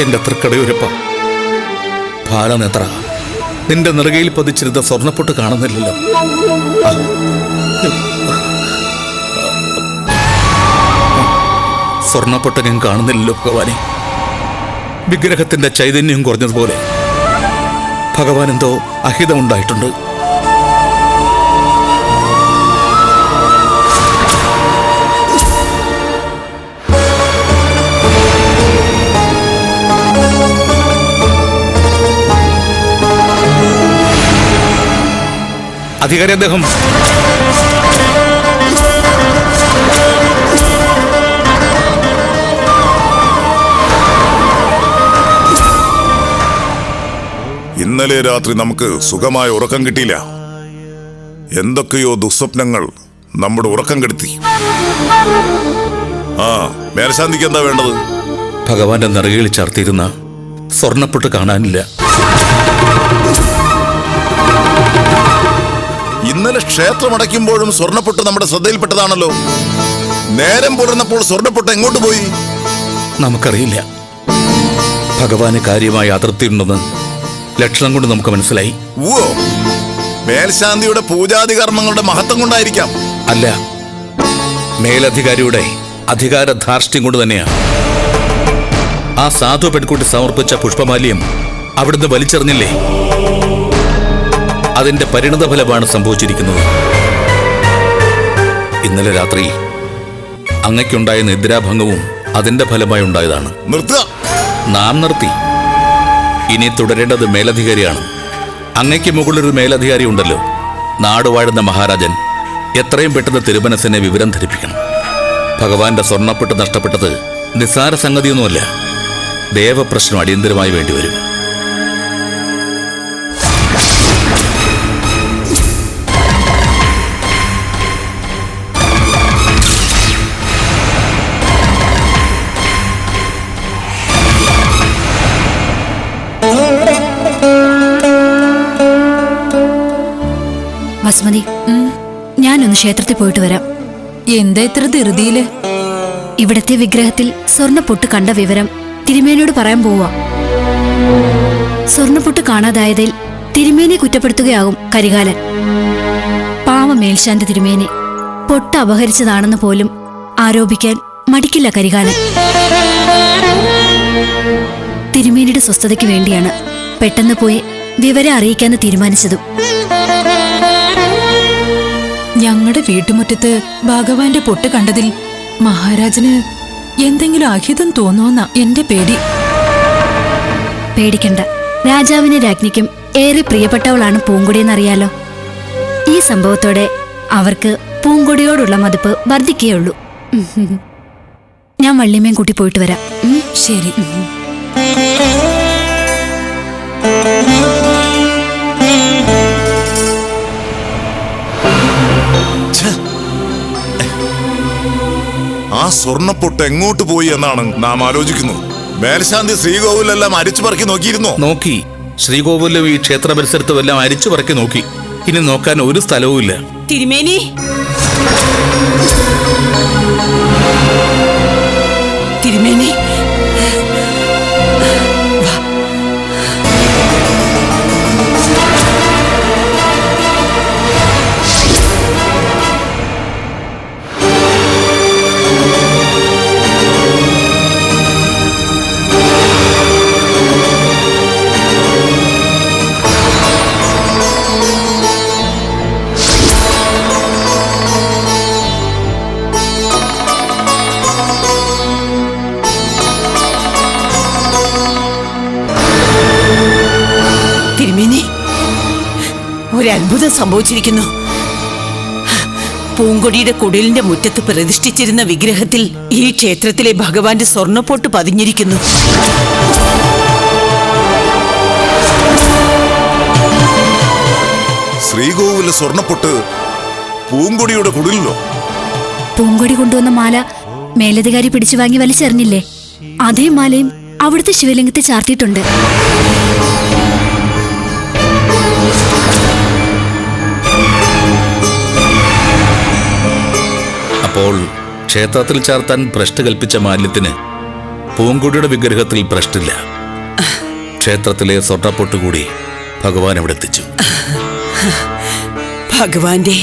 എന്റെ തൃക്കടയൂരപ്പ. ഭാരനേത്ര നിന്റെ നിറകയിൽ പതിച്ചിരുന്ന സ്വർണപ്പൊട്ട് കാണുന്നില്ലല്ലോ. സ്വർണപ്പൊട്ട് ഞാൻ കാണുന്നില്ലല്ലോ ഭഗവാനെ. വിഗ്രഹത്തിന്റെ ചൈതന്യം കുറഞ്ഞതുപോലെ. ഭഗവാൻ എന്തോ അഹിതമുണ്ടായിട്ടുണ്ട്. അധികാരി അദ്ദേഹം. ഇന്നലെ രാത്രി നമുക്ക് സുഖമായ ഉറക്കം കിട്ടിയില്ല. എന്തൊക്കെയോ ദുസ്വപ്നങ്ങൾ നമ്മുടെ ഉറക്കം കെടുത്തി. ആ മേൽശാന്തിക്ക് എന്താ വേണ്ടത്? ഭഗവാന്റെ നിറകളിൽ ചർത്തിയിരുന്ന സ്വർണപ്പെട്ട് കാണാനില്ല. ഇന്നലെ ക്ഷേത്രം അടയ്ക്കുമ്പോഴും സ്വർണപ്പൊട്ട് നമ്മുടെ ശ്രദ്ധയിൽപ്പെട്ടതാണല്ലോ. നേരം പുലർന്നപ്പോൾ സ്വർണപ്പൊട്ട് എങ്ങോട്ട് പോയി? നമുക്കറിയില്ല. ഭഗവാന് കാര്യമായ അതൃപ്തി ഉണ്ടെന്ന് ലക്ഷണം കൊണ്ട് നമുക്ക് മനസ്സിലായി. ഓ മേൽശാന്തിയുടെ പൂജാതി കർമ്മങ്ങളുടെ മഹത്വം കൊണ്ടായിരിക്കാം. അല്ല മേലധികാരിയുടെ അധികാര ധാർഷ്ട്യം കൊണ്ട് തന്നെയാണ്. ആ സാധു പെൺകുട്ടി സമർപ്പിച്ച പുഷ്പമാല്യം അവിടുന്ന് വലിച്ചെറിഞ്ഞില്ലേ? അതിന്റെ പരിണതഫലമാണ് സംഭവിച്ചിരിക്കുന്നത്. ഇന്നലെ രാത്രി അങ്ങയ്ക്കുണ്ടായ നിദ്രാഭംഗവും അതിന്റെ ഫലമായി ഉണ്ടായതാണ്. നിർത്തുക നാം നിർത്തി. ഇനി തുടരേണ്ടത് മേലധികാരിയാണ്. അങ്ങയ്ക്ക് മുകളിലൊരു മേലധികാരി ഉണ്ടല്ലോ. നാടുവാഴുന്ന മഹാരാജൻ എത്രയും പെട്ടെന്ന് തിരുമനസിനെ വിവരം ധരിപ്പിക്കണം. ഭഗവാന്റെ സ്വർണപ്പെട്ട് നഷ്ടപ്പെട്ടത് നിസ്സാര സംഗതിയൊന്നുമല്ല. ദേവപ്രശ്നം അടിയന്തരമായി വേണ്ടിവരും. വസുമതി ഞാനൊന്ന് ക്ഷേത്രത്തിൽ പോയിട്ട് വരാം. എന്താ ഇത്ര ധൃതിയിൽ? ഇവിടത്തെ വിഗ്രഹത്തിൽ സ്വർണപ്പൊട്ട് കണ്ട വിവരം തിരുമേനിയോട് പറയാൻ പോവാ. സ്വർണപ്പൊട്ട് കാണാതായതിൽ തിരുമേനെ കുറ്റപ്പെടുത്തുകയാകും കരികാലൻ. പാവ മേൽശാന്തി തിരുമേനെ. പൊട്ട് അപഹരിച്ചതാണെന്ന് പോലും ആരോപിക്കാൻ മടിക്കില്ല കരികാലൻ. തിരുമേനിയുടെ സ്വസ്ഥതയ്ക്ക് വേണ്ടിയാണ് പെട്ടെന്ന് പോയി വിവരം അറിയിക്കാന്ന് തീരുമാനിച്ചതും. ഞങ്ങളുടെ വീട്ടുമുറ്റത്ത് ഭഗവാന്റെ പൊട്ട് കണ്ടതിൽ മഹാരാജന് എന്തെങ്കിലും അഹിതം തോന്നുമെന്ന എന്റെ പേടി. പേടിക്കണ്ട. രാജാവിന് രാജ്ഞിക്കും ഏറെ പ്രിയപ്പെട്ടവളാണ് പൂങ്കൊടിയെന്നറിയാലോ. ഈ സംഭവത്തോടെ അവർക്ക് പൂങ്കുടിയോടുള്ള മതിപ്പ് വർദ്ധിക്കുകയുള്ളൂ. ഞാൻ വള്ളിമേം കൂട്ടി പോയിട്ട് വരാം. ശരി. ആ സ്വർണപ്പൊട്ട് എങ്ങോട്ട് പോയി എന്നാണ് നാം ആലോചിക്കുന്നത്. മേൽശാന്തി ശ്രീകോവിലെല്ലാം അരിച്ചു പറക്കി നോക്കിയിരുന്നോ? നോക്കി. ശ്രീകോവിലും ഈ ക്ഷേത്ര പരിസരത്തും എല്ലാം അരിച്ചു പറക്കി നോക്കി. ഇനി നോക്കാൻ ഒരു സ്ഥലവുമില്ല തിരുമേനി തിരുമേനി. തിരുമേനി. ഒരു അത്ഭുതം സംഭവിച്ചിരിക്കുന്നു. പൂങ്കൊടിയുടെ കുടിലിന്റെ മുറ്റത്ത് പ്രതിഷ്ഠിച്ചിരുന്ന വിഗ്രഹത്തിൽ ഈ ക്ഷേത്രത്തിലെ ഭഗവാന്റെ സ്വർണപ്പോട്ട് പതിഞ്ഞിരിക്കുന്നു. ശ്രീകോവിലെ സ്വർണപ്പൊട്ട് പൂങ്കൊടിയുടെ കുടിലോ പൂങ്കൊടി കൊണ്ടുവന്ന മാല മേലധികാരി പിടിച്ചു വാങ്ങി വലിച്ചെറിഞ്ഞില്ലേ? അതേ മാലയും അവിടുത്തെ ശിവലിംഗത്തെ ചാർത്തിയിട്ടുണ്ട്. ക്ഷേത്രത്തിൽ ചാർത്താൻ ഭ്രഷ്ട് കൽപ്പിച്ച മാലിന്യത്തിന് പൂങ്കുടിയുടെ വിഗ്രഹത്തിൽ ഭ്രഷ്ടില്ല. ക്ഷേത്രത്തിലെ സ്വർണപ്പൊട്ട് കൂടി ഭഗവാൻ അവിടെ എത്തിച്ചു. ഭഗവാന്റെ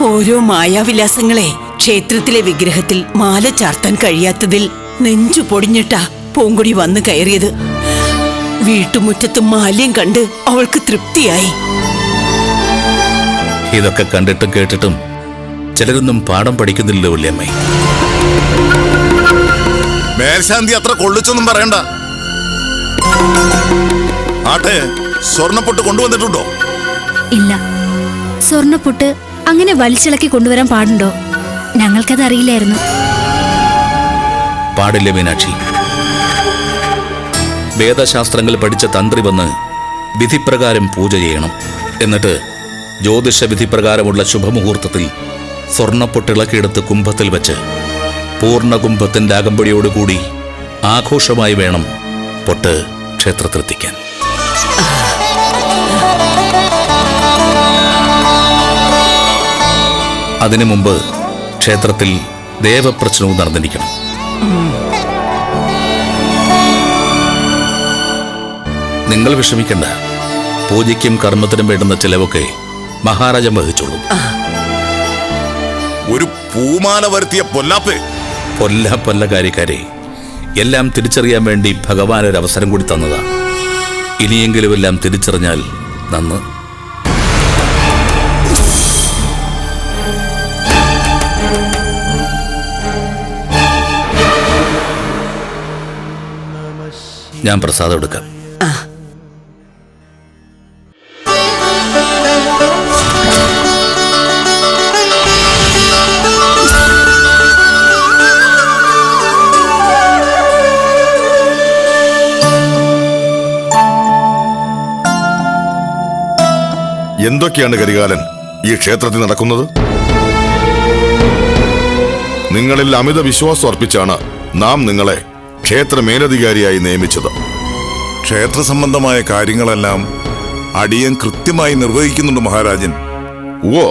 ഓരോ മായാവിലാസങ്ങളെ ക്ഷേത്രത്തിലെ വിഗ്രഹത്തിൽ മാല ചാർത്താൻ കഴിയാത്തതിൽ നെഞ്ചു പൊടിഞ്ഞിട്ടാ പൂങ്കുടി വന്നു കയറിയത്. വീട്ടുമുറ്റത്ത് മാല്യം കണ്ട് അവൾക്ക് തൃപ്തിയായി. ഇതൊക്കെ കണ്ടിട്ടും കേട്ടിട്ടും ചിലരൊന്നും പാഠം പഠിക്കുന്നില്ലല്ലോ വല്യമ്മേ. മേൽശാന്തി അത്ര കൊള്ളിച്ചൊന്നും പറയണ്ട. ആട്ടെ സ്വർണപ്പൊട്ട് കൊണ്ടുവന്നിട്ടുണ്ടോ? ഇല്ല. സ്വർണപ്പൊട്ട് അങ്ങനെ വലിച്ചിളക്കി കൊണ്ടുവരാൻ പാടുണ്ടോ? ഞങ്ങൾക്കത് അറിയില്ലായിരുന്നു പാടില്ല മീനാക്ഷി? വേദശാസ്ത്രങ്ങൾ പഠിച്ച തന്ത്രി വന്ന് വിധിപ്രകാരം പൂജ ചെയ്യണം. എന്നിട്ട് ജ്യോതിഷ വിധിപ്രകാരമുള്ള ശുഭമുഹൂർത്തത്തിൽ സ്വർണപ്പൊട്ടിളക്കിയെടുത്ത് കുംഭത്തിൽ വെച്ച് പൂർണ കുംഭത്തിന്റെ അകമ്പടിയോടുകൂടി ആഘോഷമായി വേണം പൊട്ട് ക്ഷേത്രത്തിലെത്തിക്കാൻ. അതിനു മുമ്പ് ക്ഷേത്രത്തിൽ ദേവപ്രശ്നവും നടന്നിരിക്കണം. നിങ്ങൾ വിഷമിക്കണ്ട. പൂജയ്ക്കും കർമ്മത്തിനും വേണ്ടുന്ന ചിലവൊക്കെ മഹാരാജൻ വഹിച്ചോളും. ഒരു പൂമാല വരുത്തിയ പൊല്ലാപ്പ്. പൊല്ല പൊല്ല കാര്യക്കാരെ എല്ലാം തിരിച്ചറിയാൻ വേണ്ടി ഭഗവാൻ ഒരു അവസരം കൂടി തന്നതാ. ഇനിയെങ്കിലും എല്ലാം തിരിച്ചറിഞ്ഞാൽ നന്ന്. ഞാൻ പ്രസാദം എടുക്കാം. എന്തൊക്കെയാണ് കരികാലൻ ഈ ക്ഷേത്രത്തിൽ നടക്കുന്നത്? നിങ്ങളിൽ അമിത വിശ്വാസം അർപ്പിച്ചാണ് നാം നിങ്ങളെ ക്ഷേത്ര മേലധികാരിയായി നിയമിച്ചത്. ക്ഷേത്ര സംബന്ധമായ കാര്യങ്ങളെല്ലാം അടിയൻ കൃത്യമായി നിർവഹിക്കുന്നുണ്ട് മഹാരാജൻ. ഓ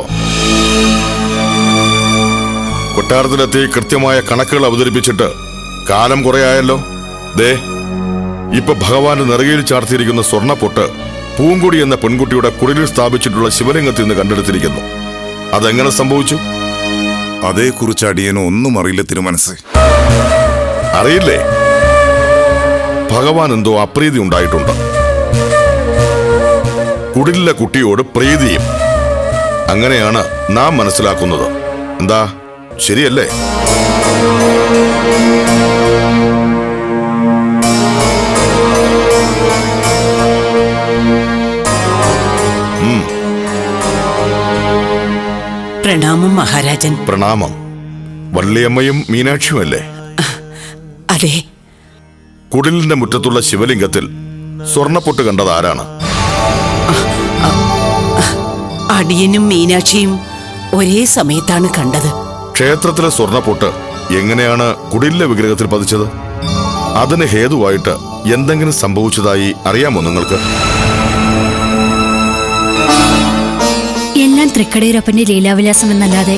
കൊട്ടാരത്തിലെത്തി കൃത്യമായ കണക്കുകൾ അവതരിപ്പിച്ചിട്ട് കാലം കുറയായല്ലോ. ദേ ഇപ്പൊ ഭഗവാന്റെ നിറകയിൽ ചാർത്തിയിരിക്കുന്ന സ്വർണപ്പൊട്ട് പൂങ്കുടി എന്ന പെൺകുട്ടിയുടെ കുടിലിൽ സ്ഥാപിച്ചിട്ടുള്ള ശിവലിംഗത്തിൽ നിന്ന് കണ്ടെടുത്തിരിക്കുന്നു. അതെങ്ങനെ സംഭവിച്ചു? അതേക്കുറിച്ച് അടിയന് ഒന്നും അറിയില്ല തിരുമനസ് അറിയില്ലേ? ഭഗവാൻ എന്തോ അപ്രീതി ഉണ്ടായിട്ടുണ്ട്. കുടിലിലെ കുട്ടിയോട് പ്രീതിയും. അങ്ങനെയാണ് നാം മനസ്സിലാക്കുന്നത്. എന്താ? ശരിയല്ലേ? പ്രണാമം മഹാരാജൻ. പ്രണാമം. വള്ളിയമ്മയും മീനാക്ഷിയുമല്ലേ? അതെ. കുടിലിന്റെ മുറ്റത്തുള്ള ശിവലിംഗത്തിൽ സ്വർണപ്പൊട്ട് കണ്ടത് ആരാണ്? അടിയനും മീനാക്ഷിയും ഒരേ സമയത്താണ് കണ്ടത്. ക്ഷേത്രത്തിലെ സ്വർണപ്പൊട്ട് എങ്ങനെയാണ് കുടിലിലെ വിഗ്രഹത്തിൽ പതിച്ചത്? അതിന് ഹേതുവായിട്ട് എന്തെങ്കിലും സംഭവിച്ചതായി അറിയാമോ നിങ്ങൾക്ക്? എല്ലാം തൃക്കടയൂരപ്പന്റെ ലീലാവിലാസം എന്നല്ലാതെ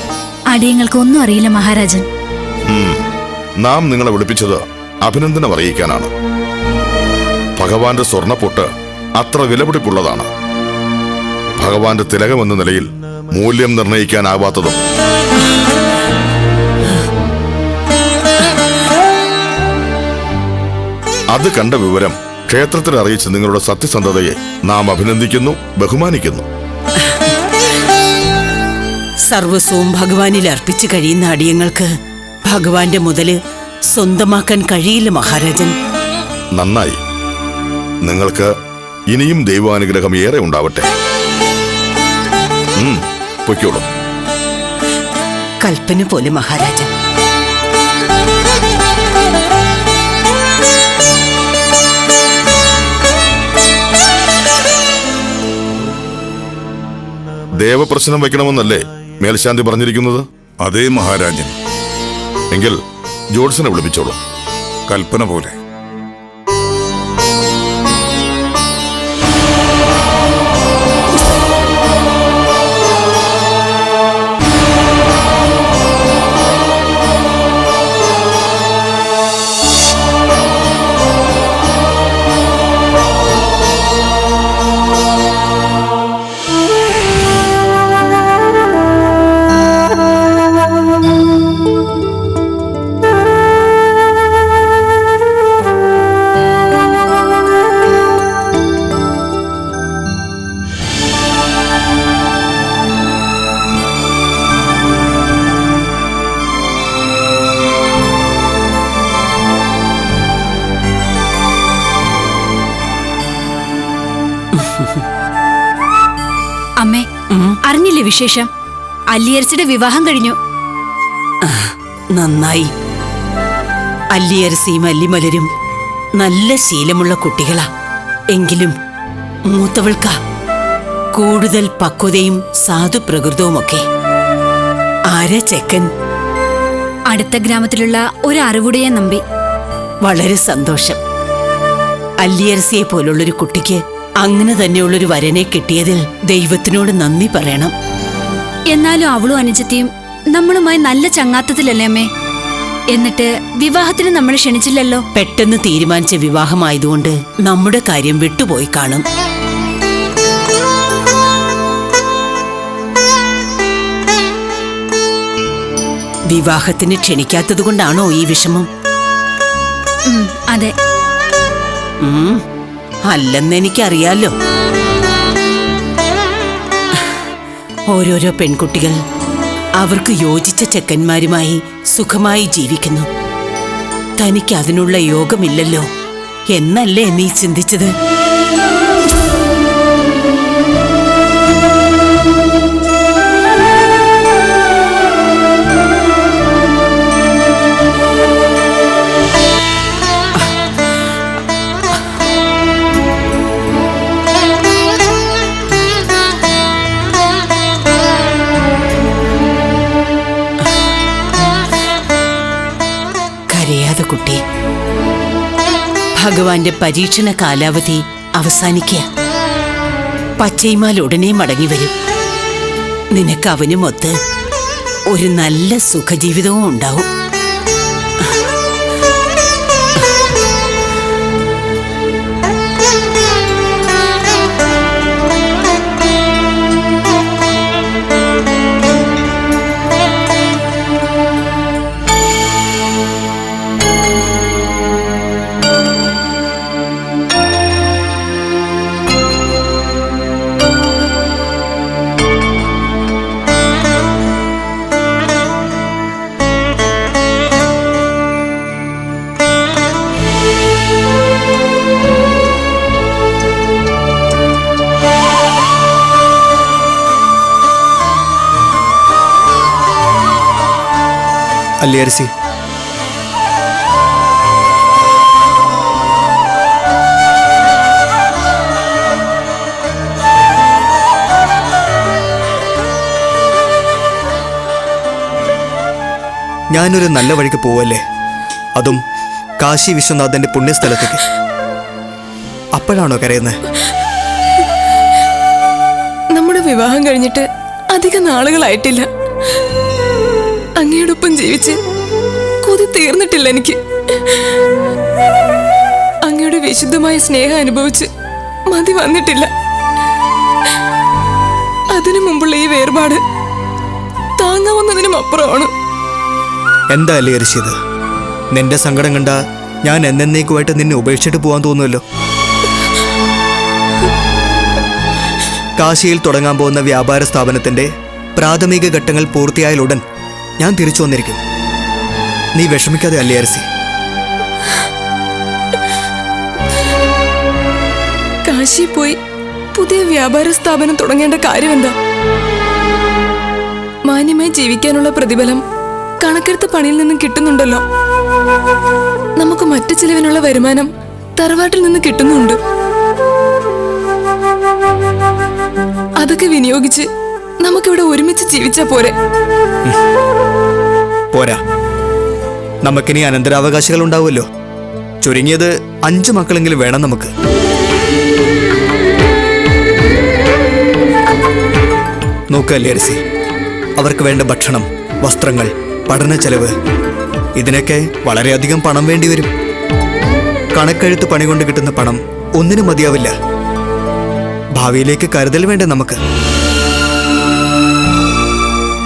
അടിയങ്ങൾക്ക് ഒന്നും അറിയില്ല മഹാരാജൻ. നാം നിങ്ങളെ വിളിപ്പിച്ചത് അഭിനന്ദനം അറിയിക്കാനാണ്. ഭഗവാന്റെ സ്വർണപ്പൊട്ട് അത്ര വിലപിടിപ്പുള്ളതാണ്. ഭഗവാന്റെ തിലകമെന്ന നിലയിൽ മൂല്യം നിർണയിക്കാനാവാത്തതും. അത് കണ്ട വിവരം ക്ഷേത്രത്തിൽ അറിയിച്ച് നിങ്ങളുടെ സത്യസന്ധതയെ നാം അഭിനന്ദിക്കുന്നു ബഹുമാനിക്കുന്നു. സർവസ്വവും ഭഗവാനിൽ അർപ്പിച്ചു കഴിയുന്ന അടിയങ്ങൾക്ക് ഭഗവാന്റെ മുതൽ സ്വന്തമാക്കാൻ കഴിയില്ല മഹാരാജൻ. നന്നായി. നിങ്ങൾക്ക് ഇനിയും ദൈവാനുഗ്രഹം ഏറെ ഉണ്ടാവട്ടെ. ഉം, പൊയ്ക്കോളൂ. കൽപ്പന പോലെ മഹാരാജൻ. ദേവപ്രശ്നം വയ്ക്കണമെന്നല്ലേ? മേൽശാന്തി പറഞ്ഞിരിക്കുന്നത്? അതേ മഹാരാജൻ. എങ്കിൽ ജോഡ്സനെ വിളിപ്പിച്ചോളൂ. കൽപ്പന പോലെ. അമ്മേ അറിഞ്ഞില്ലേ വിശേഷം? അല്ലിയരസിയുടെ വിവാഹം കഴിഞ്ഞു. നന്നായി. അല്ലിയരസിയും അല്ലിമലരും നല്ല ശീലമുള്ള കുട്ടികളാ. എങ്കിലും മൂത്തവൾക്ക. കൂടുതൽ പക്വതയും സാധു പ്രകൃതവുമൊക്കെ ആരാ ചെക്കൻ? അടുത്ത ഗ്രാമത്തിലുള്ള ഒരു അറിവുടയെ നമ്പി. വളരെ സന്തോഷം. അല്ലിയർസിയെ പോലുള്ളൊരു കുട്ടിക്ക് അങ്ങനെ തന്നെയുള്ളൊരു വരനെ കിട്ടിയതിൽ ദൈവത്തിനോട് നന്ദി പറയണം. എന്നാലും അവളും അനുജത്തിയും നമ്മളുമായി നല്ല ചങ്ങാത്തത്തിലല്ലേ അമ്മേ? എന്നിട്ട് വിവാഹത്തിന് നമ്മൾ ക്ഷണിച്ചില്ലല്ലോ? പെട്ടെന്ന് തീരുമാനിച്ച വിവാഹമായതുകൊണ്ട് നമ്മുടെ കാര്യം വിട്ടുപോയി കാണും. വിവാഹത്തിന് ക്ഷണിക്കാത്തത് കൊണ്ടാണോ ഈ വിഷമം? അതെ. അല്ലെന്ന് എനിക്കറിയാലോ ഓരോരോ പെൺകുട്ടികൾ അവർക്ക് യോജിച്ച ചെക്കന്മാരുമായി സുഖമായി ജീവിക്കുന്നു. തനിക്ക് അതിനുള്ള യോഗമില്ലല്ലോ. എന്നല്ലേ നീ ചിന്തിച്ചത്? ഭഗവാന്റെ പരീക്ഷണ കാലാവധി അവസാനിക്കുക. പച്ചൈമാൽ ഉടനെ മടങ്ങി വരും. നിനക്ക് അവനുമൊത്ത് ഒരു നല്ല സുഖജീവിതവും ഉണ്ടാവും. അല്ലിയരസി ഞാനൊരു നല്ല വഴിക്ക് പോവല്ലേ? അതും കാശി വിശ്വനാഥന്റെ പുണ്യസ്ഥലത്തേക്ക്. അപ്പോഴാണോ കരയുന്നത് നമ്മുടെ വിവാഹം കഴിഞ്ഞിട്ട് അധികം നാളുകളായിട്ടില്ല. അങ്ങയോടൊപ്പം ജീവിച്ച് കൊതി തീർന്നിട്ടില്ല എനിക്ക്. അങ്ങയുടെ വിശുദ്ധമായ സ്നേഹം അനുഭവിച്ച് മതി വന്നിട്ടില്ല. അതിനു മുമ്പുള്ള ഈ വേർപാട് താങ്ങാവുന്നതിനും അപ്പുറമാണ്. എന്താ അല്ലേ അരിശിത്? നിന്റെ സങ്കടം കണ്ട ഞാൻ എന്നേക്കുമായിട്ട് നിന്നെ ഉപേക്ഷിച്ചിട്ട് പോകാൻ തോന്നുമല്ലോ കാശിയിൽ തുടങ്ങാൻ പോകുന്ന വ്യാപാര സ്ഥാപനത്തിന്റെ പ്രാഥമിക ഘട്ടങ്ങൾ പൂർത്തിയായാലുടൻ ഞാൻ തിരിച്ചു വന്നിരിക്കും. നീ വിഷമിക്കാതെ അല്ലേ അരസി? കാശി പോയി പുതിയ വ്യാപാര സ്ഥാപനം തുടങ്ങേണ്ട കാര്യം എന്താ മാന്യമായി ജീവിക്കാനുള്ള പ്രതിഫലം കണക്കെടുത്ത പണിയിൽ നിന്നും കിട്ടുന്നുണ്ടല്ലോ. നമുക്ക് മറ്റു ചിലവിനുള്ള വരുമാനം തറവാട്ടിൽ നിന്ന് കിട്ടുന്നുണ്ട്. അതൊക്കെ വിനിയോഗിച്ച് നമുക്കിവിടെ ഒരുമിച്ച് ജീവിച്ചാ പോരെ. പോരാ. നമുക്കിനി അനന്തരാവകാശികൾ ഉണ്ടാവുമല്ലോ. ചുരുങ്ങിയത് അഞ്ചു മക്കളെങ്കിലും വേണം നമുക്ക്. നോക്കല്ലേ അരിസി? അവർക്ക് വേണ്ട ഭക്ഷണം വസ്ത്രങ്ങൾ പഠന ചെലവ്. ഇതിനൊക്കെ വളരെയധികം പണം വേണ്ടി വരും. കണക്കെഴുത്ത് പണി കൊണ്ട് കിട്ടുന്ന പണം ഒന്നിനും മതിയാവില്ല. ഭാവിയിലേക്ക് കരുതൽ വേണ്ടേ നമുക്ക്.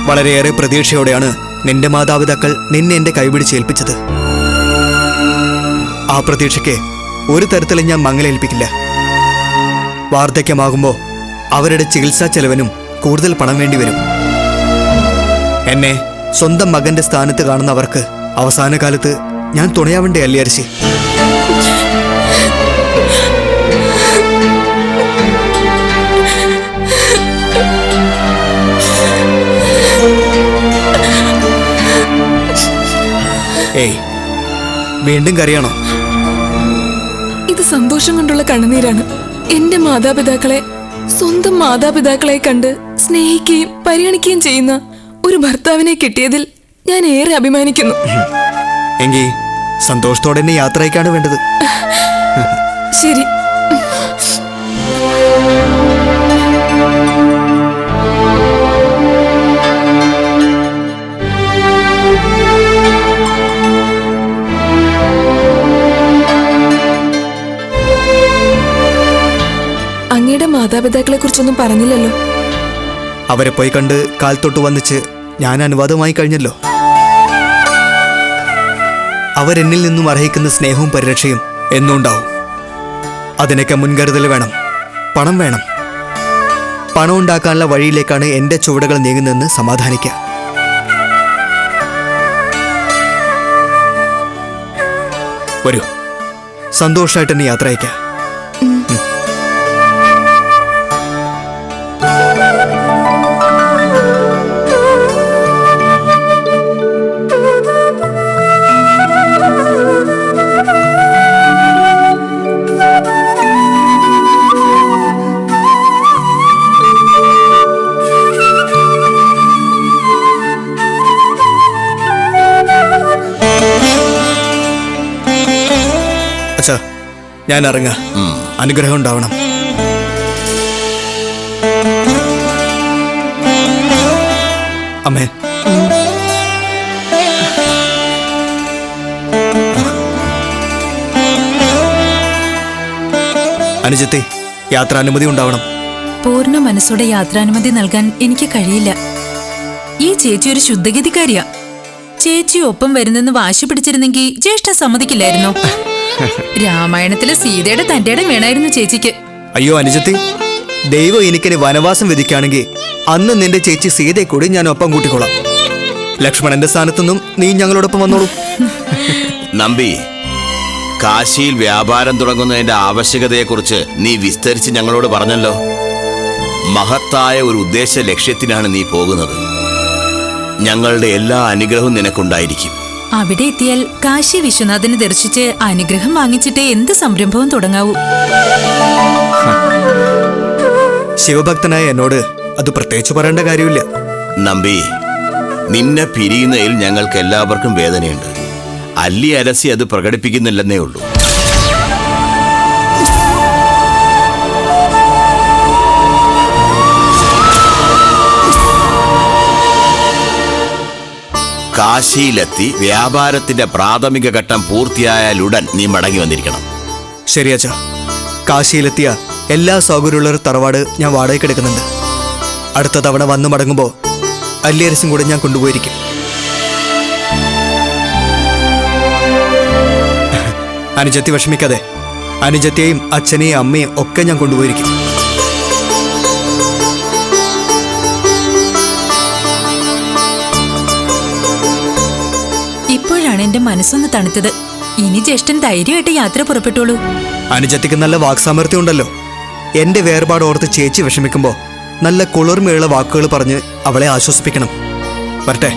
വളരെയേറെ പ്രതീക്ഷയോടെയാണ് നിന്റെ മാതാപിതാക്കൾ നിന്നെ എന്റെ കൈപിടിച്ച് ഏൽപ്പിച്ചത്. ആ പ്രതീക്ഷയ്ക്ക് ഒരു തരത്തിലും ഞാൻ മങ്ങലേൽപ്പിക്കില്ല വാർദ്ധക്യമാകുമ്പോ അവരുടെ ചികിത്സാ ചെലവിനും കൂടുതൽ പണം വേണ്ടി വരും. എന്നെ സ്വന്തം മകന്റെ സ്ഥാനത്ത് കാണുന്നവർക്ക് അവസാന കാലത്ത് ഞാൻ തുണയാവേണ്ടേ അല്ലിയരശി വീണ്ടും കരയണോ? ഇത് സന്തോഷം കൊണ്ടുള്ള കണ്ണുനീരാണ്. എന്റെ മാതാപിതാക്കളെ സ്വന്തം മാതാപിതാക്കളെ കണ്ട് സ്നേഹിക്കുകയും പരിഗണിക്കുകയും ചെയ്യുന്ന ഒരു ഭർത്താവിനെ കിട്ടിയതിൽ ഞാൻ ഏറെ അഭിമാനിക്കുന്നു. എങ്കിൽ സന്തോഷത്തോടെ എന്നെ യാത്രയ്ക്കാണ് വേണ്ടത്. ശരി. മാതാപിതാക്കളെ കുറിച്ചൊന്നും പറഞ്ഞില്ലല്ലോ. അവരെ പോയി കണ്ട് കാൽ തൊട്ട് വന്നിച്ച് ഞാൻ അനുവാദമായി കഴിഞ്ഞല്ലോ. അവരെന്നിൽ നിന്നും അർഹിക്കുന്ന സ്നേഹവും പരിരക്ഷയും എന്നും ഉണ്ടാവും അതിനൊക്കെ മുൻകരുതൽ വേണം. പണം വേണം. പണം ഉണ്ടാക്കാനുള്ള വഴിയിലേക്കാണ് എന്റെ ചുവടുകൾ നീങ്ങുന്നതെന്ന് സമാധാനിക്കുക വരൂ. സന്തോഷമായിട്ട് എന്നെ യാത്ര അയക്കാം ഞാൻ ഇറങ്ങ അനുഗ്രഹം ഉണ്ടാവണം. അമ്മേ. അനുജത്തെ യാത്രാനുമതി ഉണ്ടാവണം. പൂർണ മനസ്സോടെ യാത്രാനുമതി നൽകാൻ എനിക്ക് കഴിയില്ല. ഈ ചേച്ചി ഒരു ശുദ്ധഗതിക്കാരിയാ. ചേച്ചി ഒപ്പം വരുന്നെന്ന് വാശി പിടിച്ചിരുന്നെങ്കിൽ ജ്യേഷ്ഠ സമ്മതിക്കില്ലായിരുന്നോ? രാമായണത്തിലെ സീതയുടെ തന്റെ ഇടം വേണമായിരുന്നു ചേച്ചിക്ക്. അയ്യോ അനുജത്തി ദൈവം എനിക്കിനി വനവാസം വിധിക്കുകയാണെങ്കിൽ അന്ന് നിന്റെ ചേച്ചി സീതയെ കൂടി ഞാൻ ഒപ്പം കൂട്ടിക്കോളാം. ലക്ഷ്മണന്റെ സ്ഥാനത്തുനിന്നും നീ ഞങ്ങളോടൊപ്പം വന്നോളൂ. നമ്പി കാശിയിൽ വ്യാപാരം തുടങ്ങുന്നതിന്റെ ആവശ്യകതയെക്കുറിച്ച് നീ വിസ്തരിച്ച് ഞങ്ങളോട് പറഞ്ഞല്ലോ. മഹത്തായ ഒരു ഉദ്ദേശ ലക്ഷ്യത്തിനാണ് നീ പോകുന്നത്. ഞങ്ങളുടെ എല്ലാ അനുഗ്രഹവും നിനക്കുണ്ടായിരിക്കും. അവിടെ എത്തിയാൽ കാശി വിശ്വനാഥനെ ദർശിച്ച് അനുഗ്രഹം വാങ്ങിച്ചിട്ട് എന്ത് സംരംഭവും തുടങ്ങാവൂ. ശിവഭക്തനായ എന്നോട് അത് പ്രത്യേകിച്ച് പറയേണ്ട കാര്യമില്ല. നമ്പി നിന്നെ പിരിയുന്നതിൽ ഞങ്ങൾക്ക് എല്ലാവർക്കും വേദനയുണ്ട്. അല്ലി അലസി അത് പ്രകടിപ്പിക്കുന്നില്ലെന്നേ ഉള്ളൂ. കാശിയിലെത്തി വ്യാപാരത്തിന്റെ പ്രാഥമിക ഘട്ടം പൂർത്തിയായാലുടൻ നീ മടങ്ങി വന്നിരിക്കണം. ശരി അച്ഛ. കാശിയിലെത്തിയ എല്ലാ സൗകര്യമുള്ള തറവാട് ഞാൻ വാടകയ്ക്ക് എടുക്കുന്നുണ്ട്. അടുത്ത തവണ വന്നു മടങ്ങുമ്പോൾ അല്ലിയരസും കൂടെ ഞാൻ കൊണ്ടുപോയിരിക്കും. അനുജത്തി വിഷമിക്കാതെ അനുജത്തെയും അച്ഛനെയും അമ്മയും ഒക്കെ ഞാൻ കൊണ്ടുപോയിരിക്കും. ഇപ്പോഴാണ് എന്റെ മനസ്സൊന്ന് തണുത്തത്. ഇനി ജ്യേഷ്ഠൻ ധൈര്യമായിട്ട് യാത്ര പുറപ്പെട്ടോളൂ അനുജത്തിക്ക് നല്ല വാക്സാമർത്ഥ്യം ഉണ്ടല്ലോ. എന്റെ വേർപാട് ഓർത്ത് ചേച്ചി വിഷമിക്കുമ്പോ നല്ല കുളിർമയുള്ള വാക്കുകൾ പറഞ്ഞ് അവളെ ആശ്വസിപ്പിക്കണം. വരട്ടെ.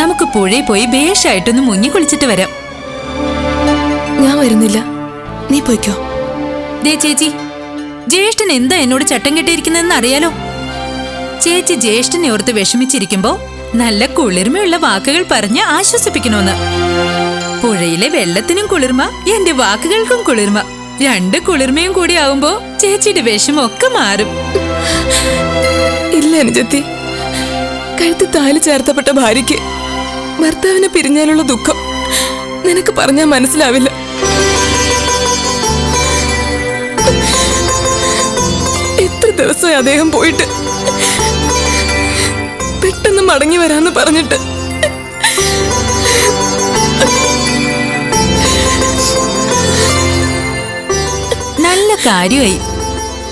നമുക്ക് പുഴയിൽ പോയി ബേഷായിട്ടൊന്ന് മുങ്ങി കുളിച്ചിട്ട് വരാം. ഞാൻ വരുന്നില്ല. നീ പോയിക്കോ. ദേ ചേച്ചി ജ്യേഷ്ഠൻ എന്താ എന്നോട് ചട്ടം കെട്ടിയിരിക്കുന്നതെന്ന് അറിയാലോ? ചേച്ചി ജ്യേഷ്ഠനെ ഓർത്ത് വിഷമിച്ചിരിക്കുമ്പോ നല്ല കുളിർമയുള്ള വാക്കുകൾ പറഞ്ഞ് ആശ്വസിപ്പിക്കണമെന്ന് പുഴയിലെ വെള്ളത്തിനും കുളിർമ എന്റെ വാക്കുകൾക്കും കുളിർമ. രണ്ട് കുളിർമയും കൂടി ആവുമ്പോ ചേച്ചിയുടെ വിഷമൊക്കെ മാറും. ഇല്ല അനുജത്തി. കഴുത്ത് താലി ചേർത്തപ്പെട്ട ഭാര്യയ്ക്ക് ഭർത്താവിനെ പിരിഞ്ഞാലുള്ള ദുഃഖം നിനക്ക് പറഞ്ഞാൽ മനസ്സിലാവില്ല. എത്ര ദിവസമായി അദ്ദേഹം പോയിട്ട് പെട്ടെന്ന് മടങ്ങി വരാന്ന് പറഞ്ഞിട്ട്. നല്ല കാര്യമായി.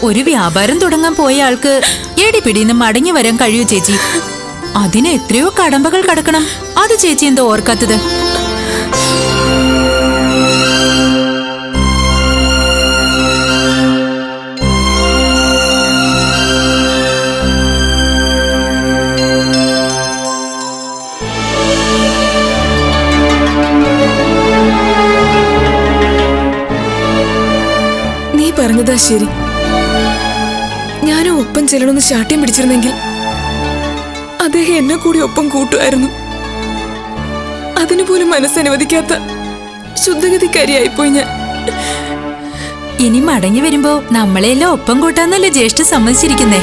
ഒരു വ്യാപാരം തുടങ്ങാൻ പോയ ആൾക്ക് എടി പിടിന്ന് മടങ്ങി വരാൻ കഴിയൂ ചേച്ചി. അതിന് എത്രയോ കടമ്പകൾ കടക്കണം. അത് ചേച്ചി എന്തോ ഓർക്കാത്തത്. നീ ശരി. ഞാനും ഒപ്പം ചെല്ലണമെന്ന് ശാഠ്യം പിടിച്ചിരുന്നെങ്കിൽ അദ്ദേഹം എന്നെ കൂടി ഒപ്പം കൂട്ടുമായിരുന്നു. അതിനു പോലും മനസ്സനുവദിക്കാത്ത ശുദ്ധഗതിക്കാരിയായിപ്പോയി ഞാൻ. ഇനി മടങ്ങി വരുമ്പോ നമ്മളെല്ലാം ഒപ്പം കൂട്ടാന്നല്ലേ ജ്യേഷ്ഠ സമ്മതിച്ചിരിക്കുന്നേ?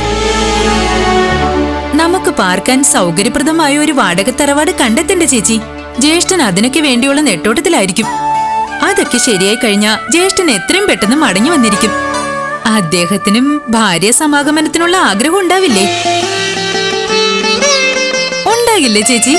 നമുക്ക് പാർക്കാൻ സൗകര്യപ്രദമായ ഒരു വാടക തറവാട് കണ്ടെത്തണ്ടേ ചേച്ചി? ജ്യേഷ്ഠൻ അതിനൊക്കെ വേണ്ടിയുള്ള നെട്ടോട്ടത്തിലായിരിക്കും. അതൊക്കെ ശരിയായി കഴിഞ്ഞാൽ ജ്യേഷ്ഠൻ എത്രയും പെട്ടെന്ന് മടങ്ങി വന്നിരിക്കും. അദ്ദേഹത്തിനും ഭാര്യ സമാഗമനത്തിനുള്ള ആഗ്രഹം ഉണ്ടാവില്ലേ? ഉണ്ടാകില്ലേ ചേച്ചി?